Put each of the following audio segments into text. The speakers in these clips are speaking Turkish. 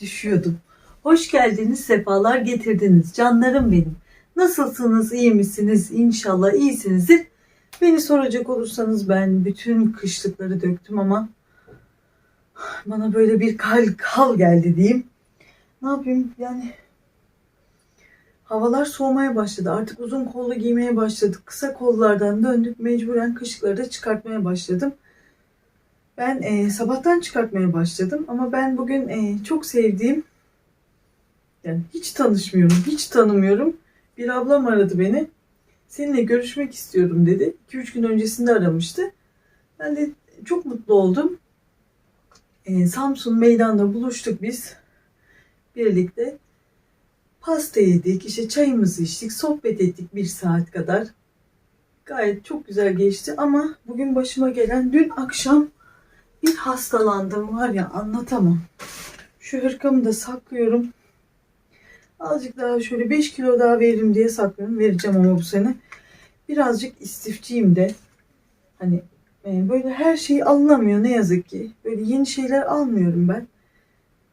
düşüyordum. Hoş geldiniz, sefalar getirdiniz. Canlarım benim. Nasılsınız, iyi misiniz? İnşallah iyisinizdir. Beni soracak olursanız ben bütün kışlıkları döktüm ama bana böyle bir kal, kal geldi diyeyim. Ne yapayım yani havalar soğumaya başladı. Artık uzun kollu giymeye başladık. Kısa kollardan döndük. Mecburen kışlıkları da çıkartmaya başladım. Ben e, sabahtan çıkartmaya başladım ama ben bugün e, çok sevdiğim yani hiç tanışmıyorum, hiç tanımıyorum. Bir ablam aradı beni. Seninle görüşmek istiyorum dedi. 2-3 gün öncesinde aramıştı. Ben de çok mutlu oldum. E, Samsun meydanda buluştuk biz. Birlikte pasta yedik, işte çayımızı içtik, sohbet ettik bir saat kadar. Gayet çok güzel geçti ama bugün başıma gelen dün akşam bir hastalandım var ya anlatamam. Şu hırkamı da saklıyorum. Azıcık daha şöyle 5 kilo daha veririm diye saklıyorum. Vereceğim ama bu sene. Birazcık istifçiyim de. Hani e, böyle her şey alınamıyor ne yazık ki. Böyle yeni şeyler almıyorum ben.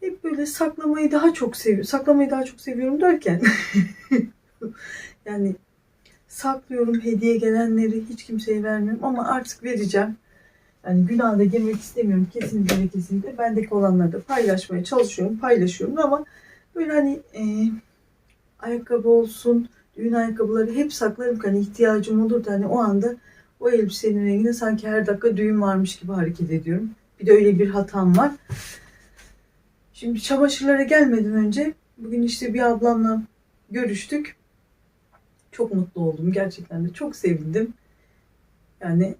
Hep böyle saklamayı daha çok seviyorum. Saklamayı daha çok seviyorum derken. yani saklıyorum hediye gelenleri hiç kimseye vermiyorum ama artık vereceğim. Yani günah da girmek istemiyorum kesinlikle ve kesinlikle. Bendeki olanları da paylaşmaya çalışıyorum, paylaşıyorum ama böyle hani e, ayakkabı olsun, düğün ayakkabıları hep saklarım hani ihtiyacım olur da hani o anda o elbisenin renginde sanki her dakika düğün varmış gibi hareket ediyorum. Bir de öyle bir hatam var. Şimdi çamaşırlara gelmeden önce bugün işte bir ablamla görüştük. Çok mutlu oldum gerçekten de çok sevindim. Yani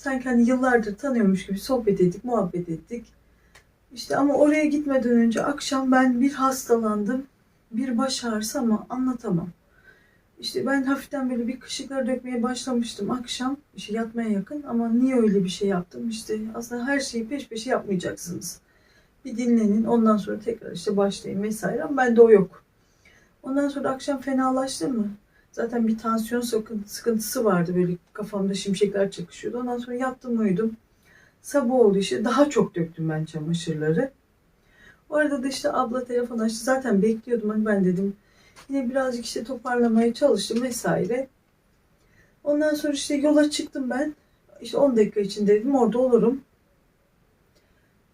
sanki hani yıllardır tanıyormuş gibi sohbet ettik, muhabbet ettik. İşte ama oraya gitmeden önce akşam ben bir hastalandım. Bir baş ağrısı ama anlatamam. İşte ben hafiften böyle bir kışıklar dökmeye başlamıştım akşam. işte yatmaya yakın ama niye öyle bir şey yaptım? İşte aslında her şeyi peş peşe yapmayacaksınız. Bir dinlenin ondan sonra tekrar işte başlayın vesaire ama bende o yok. Ondan sonra akşam fenalaştı mı? Zaten bir tansiyon sıkıntısı vardı böyle kafamda şimşekler çakışıyordu. Ondan sonra yattım uyudum. Sabah oldu işte daha çok döktüm ben çamaşırları. O arada da işte abla telefon açtı. Zaten bekliyordum hani ben dedim yine birazcık işte toparlamaya çalıştım vesaire. Ondan sonra işte yola çıktım ben. İşte 10 dakika içinde dedim orada olurum.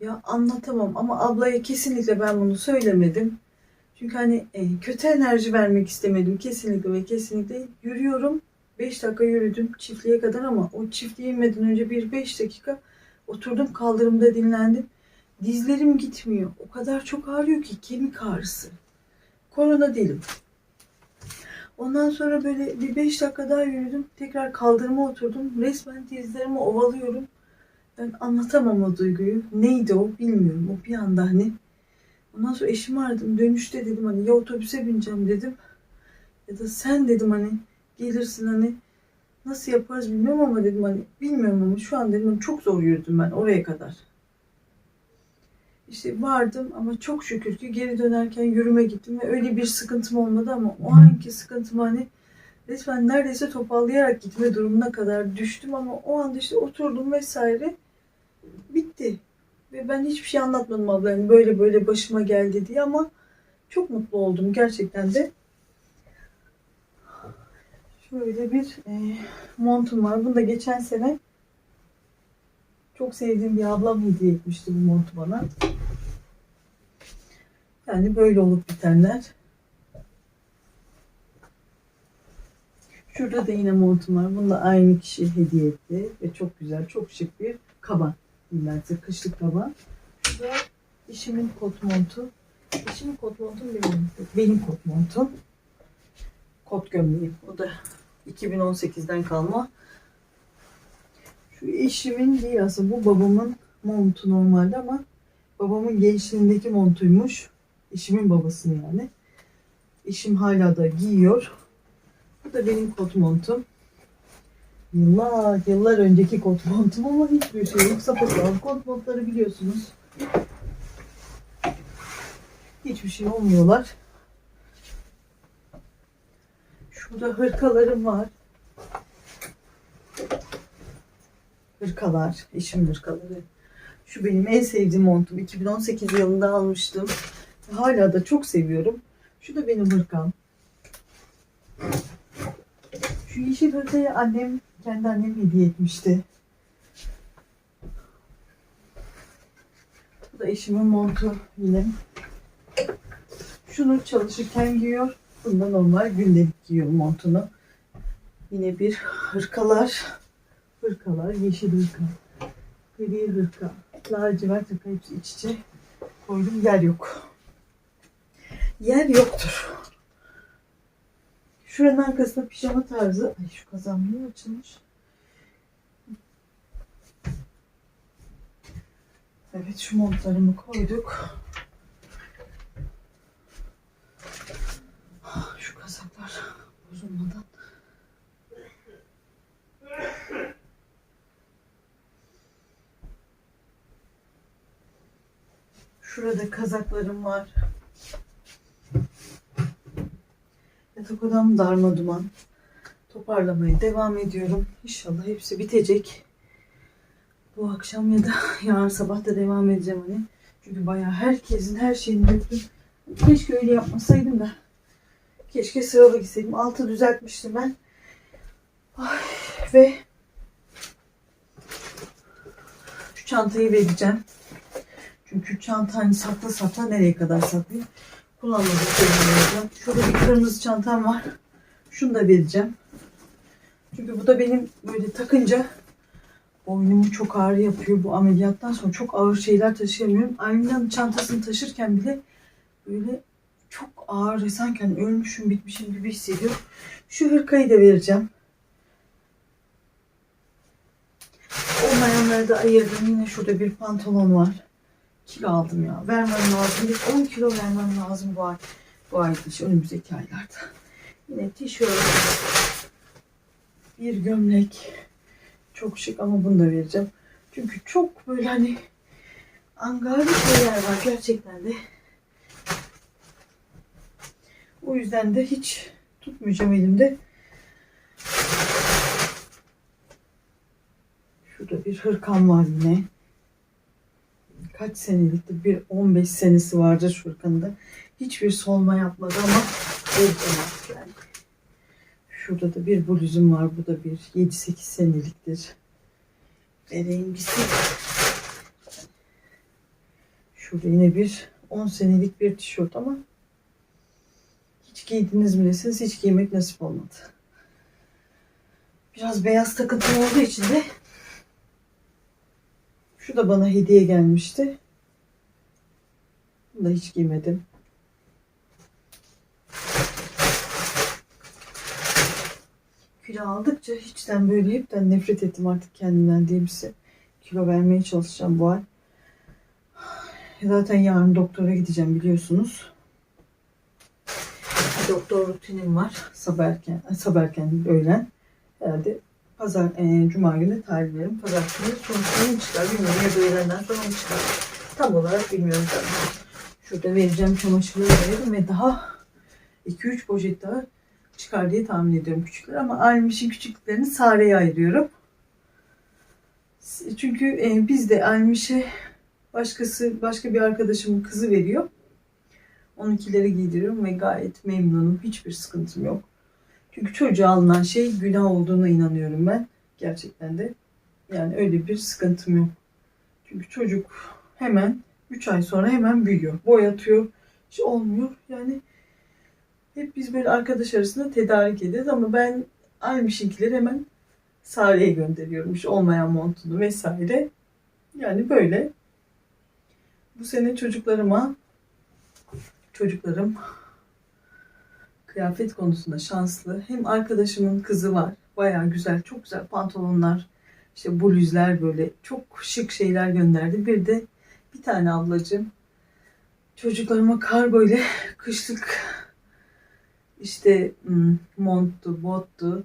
Ya anlatamam ama ablaya kesinlikle ben bunu söylemedim. Çünkü hani e, kötü enerji vermek istemedim kesinlikle ve kesinlikle. Yürüyorum. 5 dakika yürüdüm çiftliğe kadar ama o çiftliğe inmeden önce bir 5 dakika oturdum kaldırımda dinlendim. Dizlerim gitmiyor. O kadar çok ağrıyor ki kemik ağrısı. Korona değilim. Ondan sonra böyle bir 5 dakika daha yürüdüm. Tekrar kaldırıma oturdum. Resmen dizlerimi ovalıyorum. Ben anlatamam o duyguyu. Neydi o bilmiyorum. O bir anda hani Ondan sonra eşimi aradım. Dönüşte dedim hani ya otobüse bineceğim dedim. Ya da sen dedim hani gelirsin hani nasıl yaparız bilmiyorum ama dedim hani bilmiyorum ama şu an dedim hani çok zor yürüdüm ben oraya kadar. İşte vardım ama çok şükür ki geri dönerken yürüme gittim ve öyle bir sıkıntım olmadı ama o anki sıkıntım hani resmen neredeyse toparlayarak gitme durumuna kadar düştüm ama o anda işte oturdum vesaire bitti. Ve ben hiçbir şey anlatmadım abla. Yani böyle böyle başıma geldi diye ama çok mutlu oldum gerçekten de. Şöyle bir e, montum var. Bunu da geçen sene çok sevdiğim bir ablam hediye etmişti bu montu bana. Yani böyle olup bitenler. Şurada da yine montum var. Bunu da aynı kişi hediye etti. Ve çok güzel, çok şık bir kaban ben size kışlık kaba. Şu da işimin kot montu. İşimin kot montum benim, benim kot montum. Kot gömleğim. O da 2018'den kalma. Şu eşimin değil aslında bu babamın montu normalde ama babamın gençliğindeki montuymuş. Eşimin babasının yani. Eşim hala da giyiyor. Bu da benim kot montum. Yıllar, yıllar önceki kot montum ama hiçbir şey yok. Sapasağlam kot montları biliyorsunuz. Hiçbir şey olmuyorlar. Şurada hırkalarım var. Hırkalar, eşim hırkaları. Şu benim en sevdiğim montum. 2018 yılında almıştım. Hala da çok seviyorum. Şu da benim hırkam. Şu yeşil hırkayı annem, kendi annem hediye etmişti. Bu da eşimin montu yine. Şunu çalışırken giyiyor. Bunu da normal gündelik giyiyor montunu. Yine bir hırkalar. Hırkalar, yeşil hırka. Gri hırka. Lacivert hırka hepsi iç içe. Koydum yer yok. Yer yoktur. Şuranın arkasında pijama tarzı. Ay şu kazan niye açılmış? Evet şu montlarımı koyduk. Şu kazaklar bozulmadan. Şurada kazaklarım var. Yatak odam darma duman. Toparlamaya devam ediyorum. İnşallah hepsi bitecek. Bu akşam ya da yarın sabah da devam edeceğim hani. Çünkü bayağı herkesin her şeyini döktüm. Keşke öyle yapmasaydım da. Keşke sıralı gitseydim. Altı düzeltmiştim ben. Ay, ve şu çantayı vereceğim. Çünkü çanta hani sakla sakla nereye kadar saklayayım. Kullanmadık. Şurada bir kırmızı çantam var. Şunu da vereceğim. Çünkü bu da benim böyle takınca boynumu çok ağrı yapıyor. Bu ameliyattan sonra çok ağır şeyler taşıyamıyorum. Aynen çantasını taşırken bile böyle çok ağır sanki hani ölmüşüm bitmişim gibi hissediyorum. Şu hırkayı da vereceğim. Olmayanları da ayırdım. Yine şurada bir pantolon var. Kilo aldım ya. Vermem lazım. Bir 10 kilo vermem lazım bu ay. Bu ay dışı önümüzdeki aylarda. Yine tişört. Bir gömlek. Çok şık ama bunu da vereceğim. Çünkü çok böyle hani angarlı şeyler var gerçekten de. O yüzden de hiç tutmayacağım elimde. Şurada bir hırkam var yine. Kaç senelikti? Bir 15 senesi vardır şu hırkanın Hiçbir solma yapmadı ama artık yani. Şurada da bir bluzum var. Bu da bir 7-8 seneliktir. Vereyim gitsin. Şurada yine bir 10 senelik bir tişört ama hiç giydiniz mi deseniz hiç giymek nasip olmadı. Biraz beyaz takıntı olduğu için de şu da bana hediye gelmişti. Bunu da hiç giymedim. Kilo aldıkça hiçten böyle hepten nefret ettim artık kendimden diyeyimse. Kilo vermeye çalışacağım bu ay. Zaten yarın doktora gideceğim biliyorsunuz. Doktor rutinim var. Sabah erken, sabah erken öğlen. Herhalde pazar, e, cuma günü tarihlerim. Pazar günü sonuçta mı çıkar bilmiyorum. Ya da öğlenden sonra mı çıkar. Tam olarak bilmiyorum tabii. Şurada vereceğim çamaşırları verelim ve daha 2-3 poşet daha çıkar diye tahmin ediyorum küçükler ama Almiş'in küçüklüklerini Sare'ye ayırıyorum. Çünkü e, biz de Almiş'e başkası başka bir arkadaşımın kızı veriyor. Onunkileri giydiriyorum ve gayet memnunum. Hiçbir sıkıntım yok. Çünkü çocuğa alınan şey günah olduğuna inanıyorum ben. Gerçekten de. Yani öyle bir sıkıntım yok. Çünkü çocuk hemen 3 ay sonra hemen büyüyor. Boy atıyor. Hiç olmuyor. Yani hep biz böyle arkadaş arasında tedarik ederiz ama ben almışınkileri hemen Sare'ye gönderiyorum. Hiç olmayan montunu vesaire. Yani böyle. Bu sene çocuklarıma çocuklarım kıyafet konusunda şanslı. Hem arkadaşımın kızı var. Bayağı güzel, çok güzel pantolonlar, işte bluzlar böyle çok şık şeyler gönderdi. Bir de bir tane ablacığım çocuklarıma kargo ile kışlık işte hmm, monttu, bottu,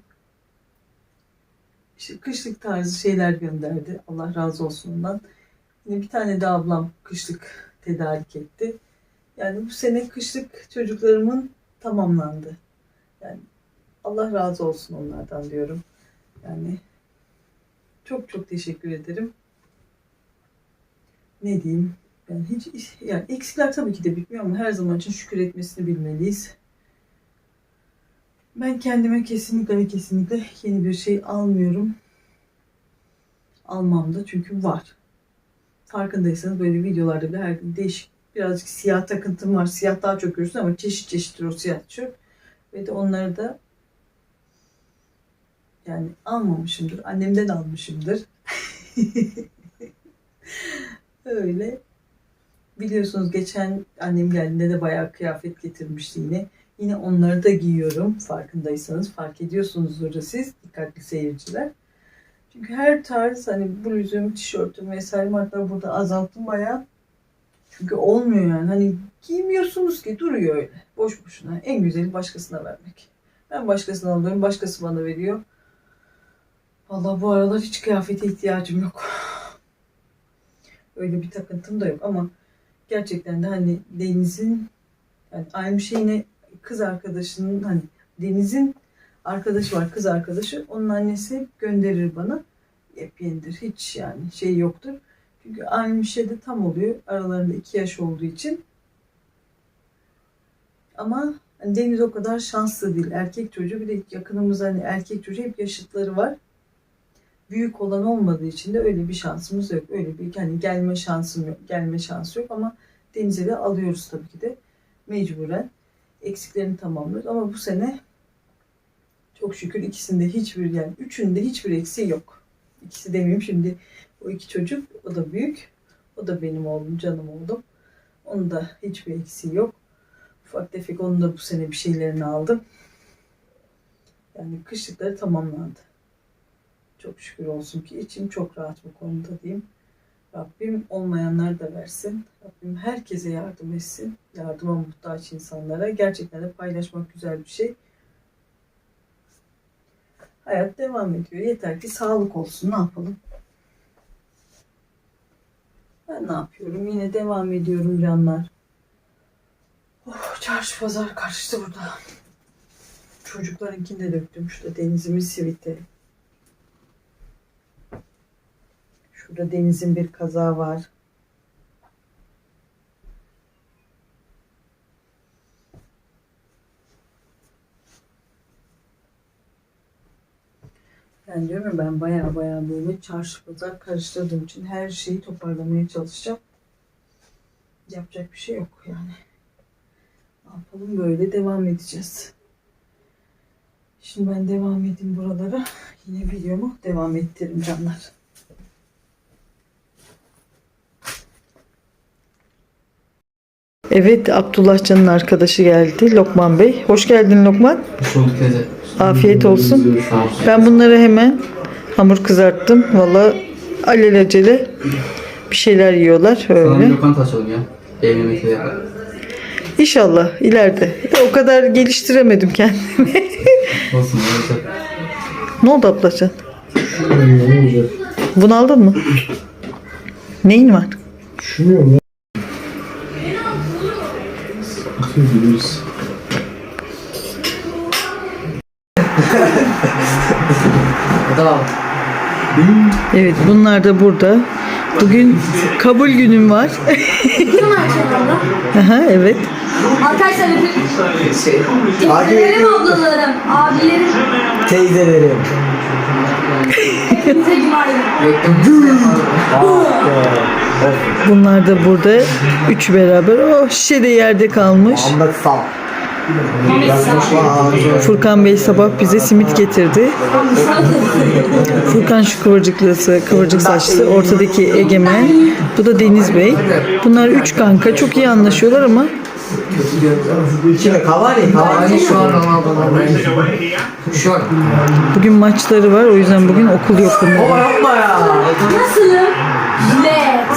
işte kışlık tarzı şeyler gönderdi. Allah razı olsun ondan. Yine bir tane de ablam kışlık tedarik etti. Yani bu sene kışlık çocuklarımın tamamlandı. Yani Allah razı olsun onlardan diyorum. Yani çok çok teşekkür ederim. ne diyeyim? Yani hiç yani eksikler tabii ki de bitmiyor ama her zaman için şükür etmesini bilmeliyiz. Ben kendime kesinlikle ve kesinlikle yeni bir şey almıyorum. Almam da çünkü var. Farkındaysanız böyle videolarda bile her gün değişik birazcık siyah takıntım var. Siyah daha çok görürsün ama çeşit çeşittir o siyah tişört. Ve de onları da yani almamışımdır. Annemden almışımdır. Öyle. Biliyorsunuz geçen annem geldiğinde de bayağı kıyafet getirmişti yine. Yine onları da giyiyorum. Farkındaysanız fark ediyorsunuzdur da siz dikkatli seyirciler. Çünkü her tarz hani bluzum, tişörtüm vesaire markaları burada azalttım bayağı. Çünkü olmuyor yani. Hani giymiyorsunuz ki duruyor öyle. Boş boşuna. En güzeli başkasına vermek. Ben başkasına alıyorum. Başkası bana veriyor. Vallahi bu aralar hiç kıyafete ihtiyacım yok. Öyle bir takıntım da yok ama gerçekten de hani Deniz'in yani aynı şeyine kız arkadaşının hani Deniz'in arkadaşı var kız arkadaşı onun annesi gönderir bana yepyenidir hiç yani şey yoktur. Çünkü aynı şey de tam oluyor aralarında iki yaş olduğu için. Ama hani Deniz o kadar şanslı değil. Erkek çocuğu bir de yakınımızda hani erkek çocuğu hep yaşıtları var. Büyük olan olmadığı için de öyle bir şansımız yok. Öyle bir hani gelme şansım yok. Gelme şansı yok ama Deniz'e de alıyoruz tabii ki de. Mecburen eksiklerini tamamlıyoruz. Ama bu sene çok şükür ikisinde hiçbir yani üçünde hiçbir eksiği yok. İkisi demeyeyim şimdi o iki çocuk o da büyük. O da benim oğlum canım oğlum. Onun da hiçbir eksiği yok. Ufak tefek onun da bu sene bir şeylerini aldım. Yani kışlıkları tamamlandı. Çok şükür olsun ki içim çok rahat bu konuda diyeyim. Rabbim olmayanlar da versin. Rabbim herkese yardım etsin. Yardıma muhtaç insanlara. Gerçekten de paylaşmak güzel bir şey. Hayat devam ediyor. Yeter ki sağlık olsun. Ne yapalım? Ben ne yapıyorum? Yine devam ediyorum canlar. Oh, çarşı pazar karıştı burada. Çocuklarınkini de döktüm. Şurada denizimi siviti. Şurada denizin bir kaza var. Ben diyorum ben baya baya böyle çarşı pazar karıştırdığım için her şeyi toparlamaya çalışacağım. Yapacak bir şey yok yani. Ne yapalım böyle devam edeceğiz. Şimdi ben devam edeyim buralara. Yine videomu devam ettiririm canlar. Evet Abdullah Can'ın arkadaşı geldi Lokman Bey. Hoş geldin Lokman. Hoş bulduk teyze. Afiyet olsun. Ben bunları hemen hamur kızarttım. Valla alelacele bir şeyler yiyorlar Sana bir öyle. lokanta açalım ya. Ev yemekleri yapalım. İnşallah ileride. O kadar geliştiremedim kendimi. Olsun. Olsun. ne oldu ablacan? Bunaldın mı? Neyin var? Düşünüyorum ya. Bu da Evet bunlar da burada. Bugün kabul günüm var. Aha, evet. Arkadaşlar hepim şey. teyzelerim, ablalarım, abilerim, Teyzelerim. Bunlar da burada. Üçü beraber. O şişe de yerde kalmış. Furkan Bey sabah bize simit getirdi. Furkan şu kıvırcıklısı, kıvırcık saçlı, ortadaki Egemen. Bu da Deniz Bey. Bunlar üç kanka. Çok iyi anlaşıyorlar ama Cavani. Hani şu an Ronaldo'nun Şu an. bugün maçları var. O yüzden bugün okul yok bunların. Yapma ya. Nasılım? Let.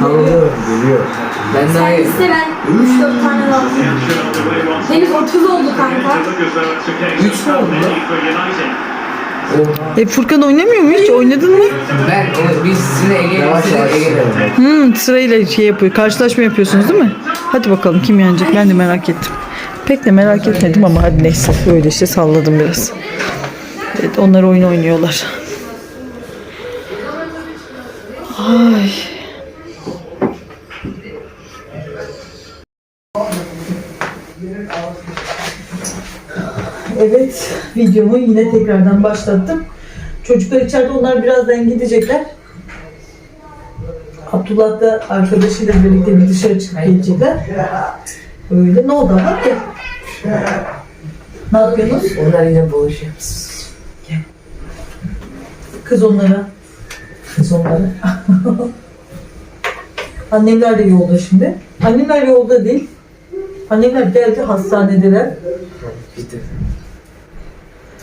Tanıyorum. Geliyor. Ben daha Sen iyi. iste ben 3-4 tane daha. Henüz 30 oldu kanka. Üç mü oldu lan? E Furkan oynamıyor mu hiç? Oynadın mı? Ben onu biz sizinle. Ege'ye Hmm, sırayla şey yapıyor. Karşılaşma yapıyorsunuz değil mi? Hadi bakalım kim yenecek? Ben de merak ettim. Pek de merak etmedim ama hadi neyse. Böyle işte salladım biraz. Evet, onlar oyun oynuyorlar. Ay. Evet, videomu yine tekrardan başlattım. Çocuklar içeride, onlar birazdan gidecekler. Abdullah da arkadaşıyla birlikte bir dışarı çıkıp gelecekler. Öyle, ne oldu ama? Gel. Ne yapıyorsunuz? Onlar yine boğuşuyor. Kız onlara. Kız onlara. Annemler de yolda şimdi. Annemler yolda değil. Annemler geldi hastanedeler. Bitti.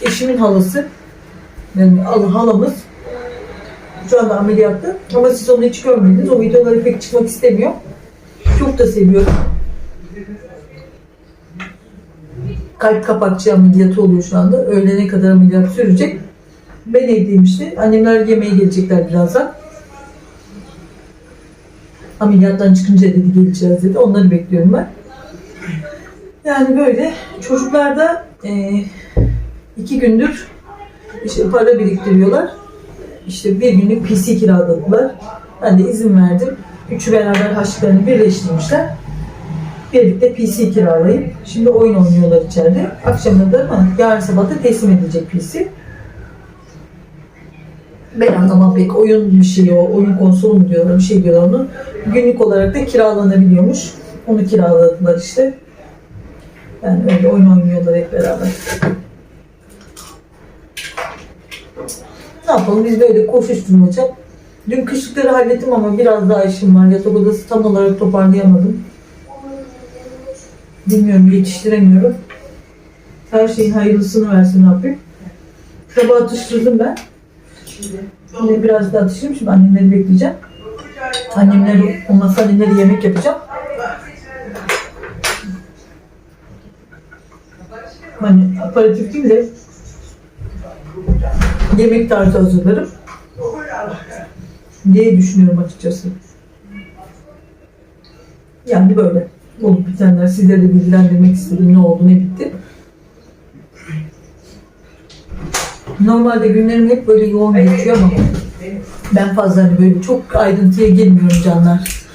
Eşimin halası. Yani al- halamız. Şu anda ameliyatta. Ama siz onu hiç görmediniz. O videoları pek çıkmak istemiyor. Çok da seviyorum. Kalp kapakçı ameliyatı oluyor şu anda. Öğlene kadar ameliyat sürecek. Ben evdeyim işte. Annemler yemeğe gelecekler birazdan. Ameliyattan çıkınca dedi geleceğiz dedi. Onları bekliyorum ben. Yani böyle. Çocuklar da eee, iki gündür işte para biriktiriyorlar. İşte bir günlük PC kiraladılar. Ben de izin verdim. Üçü beraber harçlıklarını birleştirmişler. Birlikte PC kiralayıp şimdi oyun oynuyorlar içeride. Akşamda da ha, yarın sabah da teslim edilecek PC. Ben anlamam pek oyun bir şey o, oyun konsolu mu diyorlar, bir şey diyorlar onu. Günlük olarak da kiralanabiliyormuş. Onu kiraladılar işte. Yani öyle oyun oynuyorlar hep beraber. Ne yapalım biz böyle koşuşturmaca. Dün kışlıkları hallettim ama biraz daha işim var. Yatak odası tam olarak toparlayamadım. Bilmiyorum yetiştiremiyorum. Her şeyin hayırlısını versin Rabbim. Sabah atıştırdım ben. Şimdi biraz daha atıştırayım. Şimdi annemleri bekleyeceğim. Annemleri, olmazsa annemleri yemek yapacağım. Hani aparatif değil de yemek tarzı hazırlarım diye düşünüyorum açıkçası. Yani böyle olup bitenler sizlere de bilgilendirmek istedim ne oldu ne bitti. Normalde günlerim hep böyle yoğun geçiyor ama ben fazla hani böyle çok ayrıntıya girmiyorum canlar.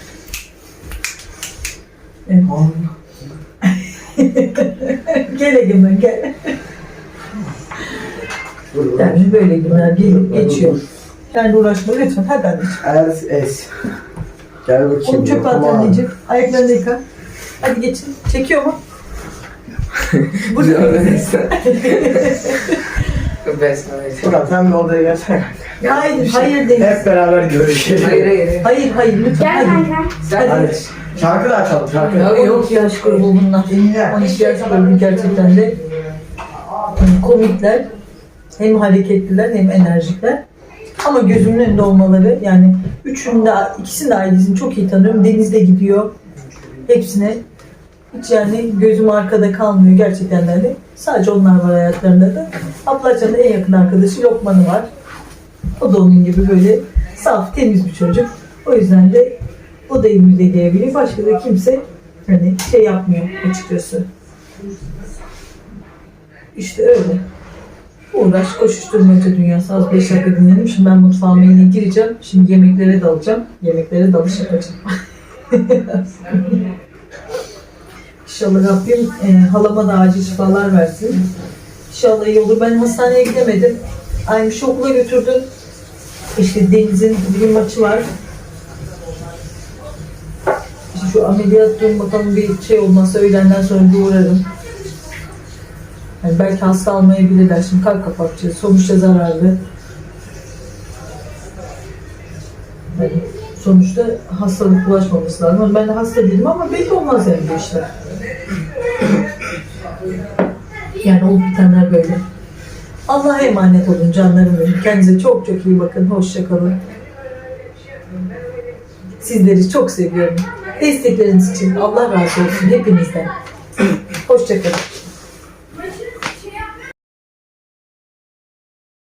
Evet. gel Egemen gel. Yani böyle günler gelip geçiyor. Yani uğraşma lütfen hadi anneciğim. Es es. Gel bakayım. Onu çöpe at anneciğim. Ayaklarını yıka. Hadi geçin. Çekiyor mu? Furkan sen bir odaya gelsene. Hayır, hayır Deniz. Hep beraber görüşelim. Hayır hayır. Hayır, hayır lütfen. Gel Hadi. kanka. Sen Hadi. Şarkı da açalım şarkı. Yok, yok. 12 yaş grubu bunlar. 12 yaş grubu gerçekten de komikler. Hem hareketliler hem enerjikler. Ama gözümün önünde olmaları yani üçünün de ikisinin de ailesini çok iyi tanıyorum. Deniz'de gidiyor. Hepsine hiç yani gözüm arkada kalmıyor gerçekten de. öyle. Sadece onlar var hayatlarında da. Ablacan'ın en yakın arkadaşı Lokman'ı var. O da onun gibi böyle saf, temiz bir çocuk. O yüzden de o da evimize gelebiliyor. Başka da kimse hani şey yapmıyor açıkçası. İşte öyle. Uğraş koşuşturmaca dünyası. Az beş dakika dinledim. Şimdi ben mutfağıma yine gireceğim. Şimdi yemeklere dalacağım. Yemeklere dalış yapacağım. İnşallah Rabbim e, halama da acil şifalar versin. İnşallah iyi olur. Ben hastaneye gidemedim. Aynı şu okula götürdüm. İşte Deniz'in bir maçı var. İşte şu ameliyat durum bakalım bir şey olmazsa öğlenden sonra bir uğrarım. Yani belki hasta almayabilirler. Şimdi kalp kapakçı. Sonuçta zararlı. Yani sonuçta hastalık bulaşmaması lazım. Ben de hasta değilim ama belli olmaz yani bu işler. Yani olup bitenler böyle. Allah'a emanet olun canlarım benim. Kendinize çok çok iyi bakın. Hoşça kalın. Sizleri çok seviyorum. Destekleriniz için Allah razı olsun hepinizden. Hoşça kalın.